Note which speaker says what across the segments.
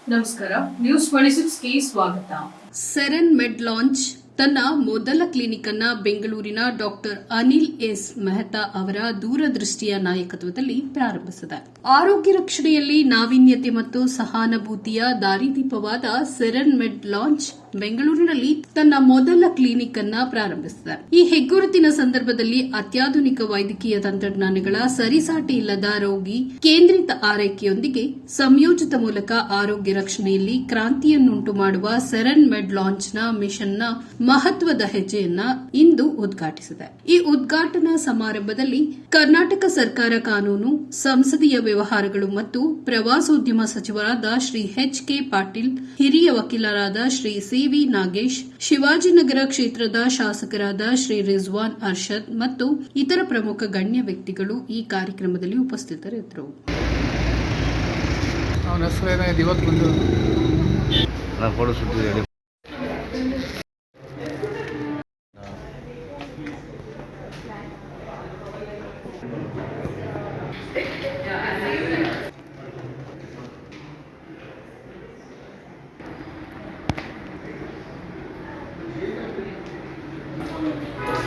Speaker 1: ನಮಸ್ಕಾರ news twenty ಸಿಕ್ಸ್ಗೆ ಸ್ವಾಗತ ಸೆರೆನ್ ಮೆಡ್ launch ತನ್ನ ಮೊದಲ ಕ್ಲಿನಿಕ್ ಅನ್ನ ಬೆಂಗಳೂರಿನ ಡಾಕ್ಟರ್ ಅನಿಲ್ ಎಸ್ ಮೆಹ್ತಾ ಅವರ ದೂರದೃಷ್ಟಿಯ ನಾಯಕತ್ವದಲ್ಲಿ ಪ್ರಾರಂಭಿಸಿದೆ. ಆರೋಗ್ಯ ರಕ್ಷಣೆಯಲ್ಲಿ ನಾವೀನ್ಯತೆ ಮತ್ತು ಸಹಾನುಭೂತಿಯ ದಾರಿದೀಪವಾದ ಸೆರನ್ ಮೆಡ್ ಲಾಂಚ್ ಬೆಂಗಳೂರಿನಲ್ಲಿ ತನ್ನ ಮೊದಲ ಕ್ಲಿನಿಕ್ ಅನ್ನ ಪ್ರಾರಂಭಿಸಿದೆ. ಈ ಹೆಗ್ಗುರುತಿನ ಸಂದರ್ಭದಲ್ಲಿ ಅತ್ಯಾಧುನಿಕ ವೈದ್ಯಕೀಯ ತಂತ್ರಜ್ಞಾನಗಳ ಸರಿಸಾಟಿ ಇಲ್ಲದ ರೋಗಿ ಕೇಂದ್ರಿತ ಆರೈಕೆಯೊಂದಿಗೆ ಸಂಯೋಜಿತ ಮೂಲಕ ಆರೋಗ್ಯ ರಕ್ಷಣೆಯಲ್ಲಿ ಕ್ರಾಂತಿಯನ್ನುಂಟು ಮಾಡುವ ಸೆರನ್ ಮೆಡ್ ಲಾಂಚ್ನ ಮಿಷನ್ನ ಮಹತ್ವದ ಹೆಜ್ಜೆಯನ್ನ ಇಂದು ಉದ್ಘಾಟಿಸಿದೆ. ಈ ಉದ್ಘಾಟನಾ ಸಮಾರಂಭದಲ್ಲಿ ಕರ್ನಾಟಕ ಸರ್ಕಾರ ಕಾನೂನು ಸಂಸದೀಯ ವ್ಯವಹಾರಗಳು ಮತ್ತು ಪ್ರವಾಸೋದ್ಯಮ ಸಚಿವರಾದ ಶ್ರೀ ಎಚ್ ಕೆ ಪಾಟೀಲ್ ಹಿರಿಯ ವಕೀಲರಾದ ಶ್ರೀ ಸಿವಿ ನಾಗೇಶ್ ಶಿವಾಜಿನಗರ ಕ್ಷೇತ್ರದ ಶಾಸಕರಾದ ಶ್ರೀ ರಿಜ್ವಾನ್ ಅರ್ಷದ್ ಮತ್ತು ಇತರ ಪ್ರಮುಖ ಗಣ್ಯ ವ್ಯಕ್ತಿಗಳು ಈ ಕಾರ್ಯಕ್ರಮದಲ್ಲಿ ಉಪಸ್ಥಿತರಿದ್ದರು.
Speaker 2: ಅವನ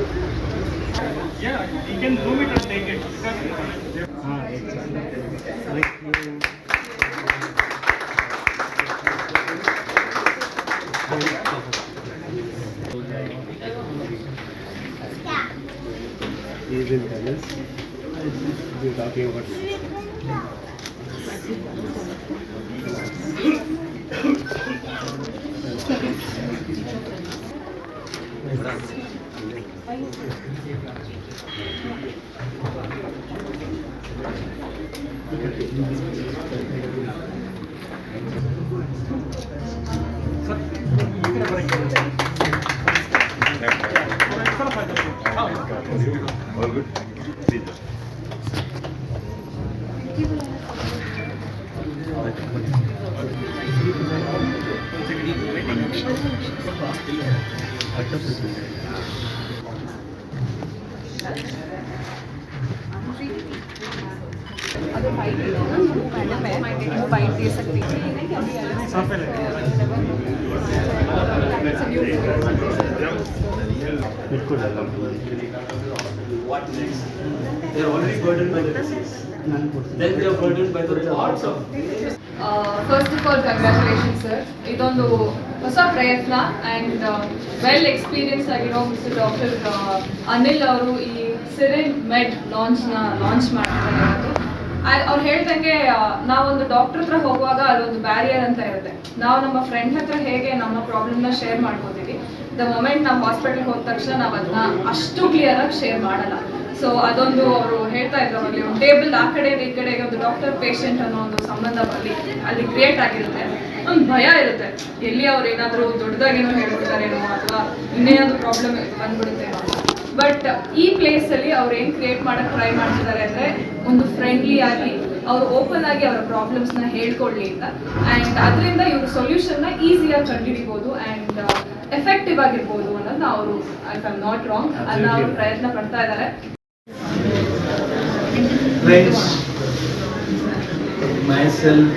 Speaker 2: Yeah, you can zoom
Speaker 3: it and take it.
Speaker 4: Ah, excellent. Thank you. Even tennis. We're talking about.
Speaker 3: All good?
Speaker 4: They're already burdened by the disease. Then they are burdened by the thoughts of
Speaker 5: first of all congratulation sir ಇದೊಂದು ಹೊಸ ಪ್ರಯತ್ನ and well experience ಆಗಿರೋ mister doctor Anil ಅವರು ಈ ಸಿರೆನ್ ಮೆಡ್ ಲಾಂಚ್ನ launch ಮಾಡ್ತಾರೆ ಇವತ್ತು. ಅವ್ರು ಹೇಳ್ದಂಗೆ ನಾವೊಂದು ಡಾಕ್ಟರ್ ಹತ್ರ ಹೋಗುವಾಗ ಅಲ್ಲೊಂದು ಬ್ಯಾರಿಯರ್ ಅಂತ ಇರುತ್ತೆ. ನಾವು ನಮ್ಮ ಫ್ರೆಂಡ್ ಹತ್ರ ಹೇಗೆ ನಮ್ಮ ಪ್ರಾಬ್ಲಮ್ನ ಶೇರ್ ಮಾಡ್ಕೋತೀವಿ ದ ಮೊಮೆಂಟ್ ನಾವು ಹಾಸ್ಪಿಟಲ್ಗೆ ಹೋದ ತಕ್ಷಣ ನಾವು ಅದನ್ನ ಅಷ್ಟು ಕ್ಲಿಯರ್ ಆಗಿ ಶೇರ್ ಮಾಡಲ್ಲ. ಸೊ ಅದೊಂದು ಅವರು ಹೇಳ್ತಾ ಇದ್ರು ಅಲ್ಲಿ ಒಂದು ಟೇಬಲ್ ಆ ಕಡೆ ಈ ಕಡೆಗೆ ಒಂದು ಡಾಕ್ಟರ್ ಪೇಷಂಟ್ ಅನ್ನೋ ಒಂದು ಸಂಬಂಧ ಅಲ್ಲಿ ಅಲ್ಲಿ ಕ್ರಿಯೇಟ್ ಆಗಿರುತ್ತೆ. ಒಂದು ಭಯ ಇರುತ್ತೆ. ಎಲ್ಲಿ ಅವ್ರು ಏನಾದರೂ ದೊಡ್ಡದಾಗೇನೋ ಹೇಳ್ಬಿಡ್ತಾರೇನೋ ಅಥವಾ ಇನ್ನೇನಾದ್ರು ಪ್ರಾಬ್ಲಮ್ ಬಂದ್ಬಿಡುತ್ತೇನೋ ಬಟ್ ಈ ಪ್ಲೇಸಲ್ಲಿ ಅವ್ರು ಏನು ಕ್ರಿಯೇಟ್ ಮಾಡೋಕ್ಕೆ ಟ್ರೈ ಮಾಡ್ತಿದ್ದಾರೆ ಅಂದ್ರೆ ಒಂದು ಫ್ರೆಂಡ್ಲಿ ಆಗಿ ಅವ್ರು ಓಪನ್ ಆಗಿ ಅವರ ಪ್ರಾಬ್ಲಮ್ಸ್ನ ನ ಹೇಳ್ಕೊಳ್ಳಿ ಅಂತ. ಅಂಡ್ ಅದರಿಂದ ಇವ್ರ ಸೊಲ್ಯೂಷನ್ನ ಈಸಿಯಾಗಿ ಕಂಡುಹಿಡಿಬೋದು ಆ್ಯಂಡ್ ಎಫೆಕ್ಟಿವ್ ಆಗಿರ್ಬೋದು ಅನ್ನೋದನ್ನ ಅವರು ಐ ಆಮ್ ನಾಟ್ ರಾಂಗ್ ಅದನ್ನ ಅವರು ಪ್ರಯತ್ನ ಪಡ್ತಾ ಇದ್ದಾರೆ
Speaker 4: friends, myself,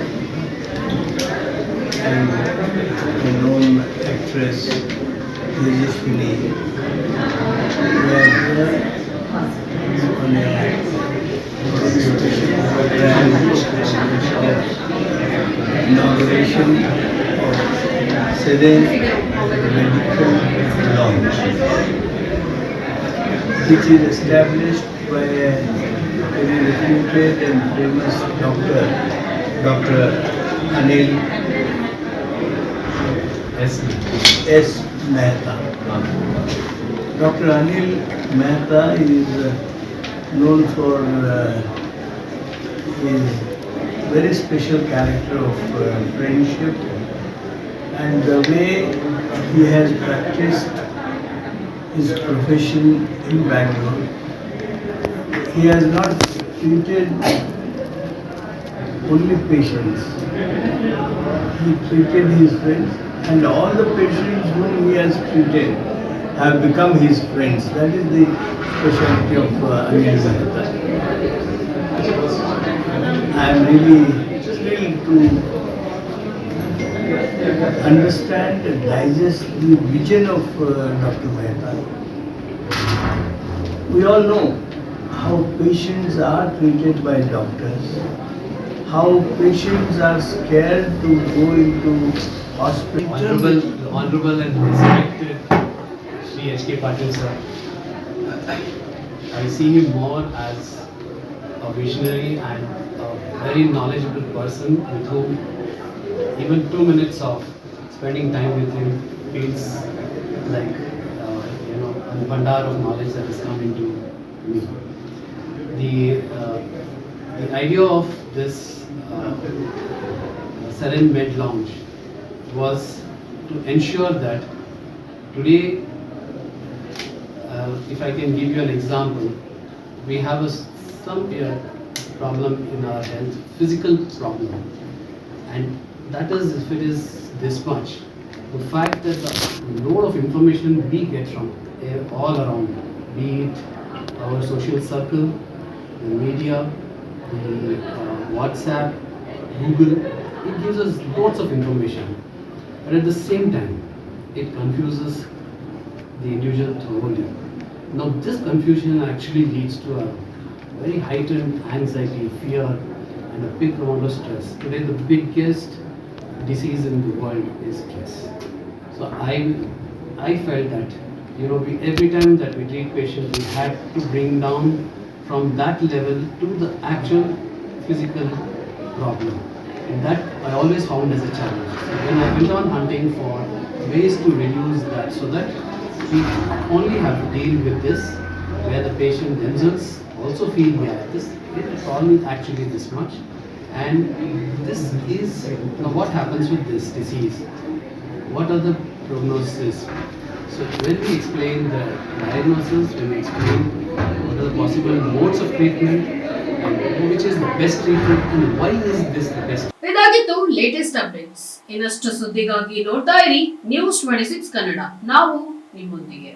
Speaker 4: and a known actress, Tejaswini, we are here on a grand inauguration of Seren Medical Lounge, which is established by a very reputed and famous doctor, Dr. Anil S. Mehta. Dr. Anil Mehta is uh, known for uh, his very special character of uh, friendship and the way he has practiced his profession in Bangalore. He has not treated only patients. He treated his friends and all the patients whom he has treated have become his friends. That is the specialty of uh, Anil. I am really thrilled to understand and digest the vision of uh, Dr. Mehta. We all know how patients are treated by doctors, how patients are scared to go into hospital.
Speaker 2: Honorable, honorable and respected Sri H.K. Patil sir. I see him more as a visionary and a very knowledgeable person with whom even two minutes of spending time with him feels like uh, you know a bandar of knowledge that is coming to me. The uh, the idea of this uh, Seren Med Lounge was to ensure that today, uh, if I can give you an example, we have a some problem in our health, physical problem, and that is if it is this much. The fact that the load of information we get from all around, be it our social circle, the media, the uh, WhatsApp, Google, it gives us lots of information. But at the same time, it confuses the individual thoroughly. Now, this confusion actually leads to a very heightened anxiety, fear, and a big amount of stress. Today, the biggest disease in the world is stress. So, I, I felt that you know, we, every time that we treat patients, we had to bring down from that level to the actual physical problem. And that I always found as a challenge. So when I went on hunting for ways to reduce that so that we only have to deal with this where the patient themselves also feel yeah this. The problem is actually this much. And this is what happens with this disease? What are the prognosis? So when we explain the diagnosis when we explain what are the possible modes of treatment which is the best treatment and why is this the best
Speaker 1: ಇದಾಗಿತ್ತು latest updates ಇನ್ನಷ್ಟು ಸುದ್ದಿಗಾಗಿ ನೋಡ್ತಾ ಇರಿ news twenty six Kannada ನಾವು ನಿಮ್ಮೊಂದಿಗೆ.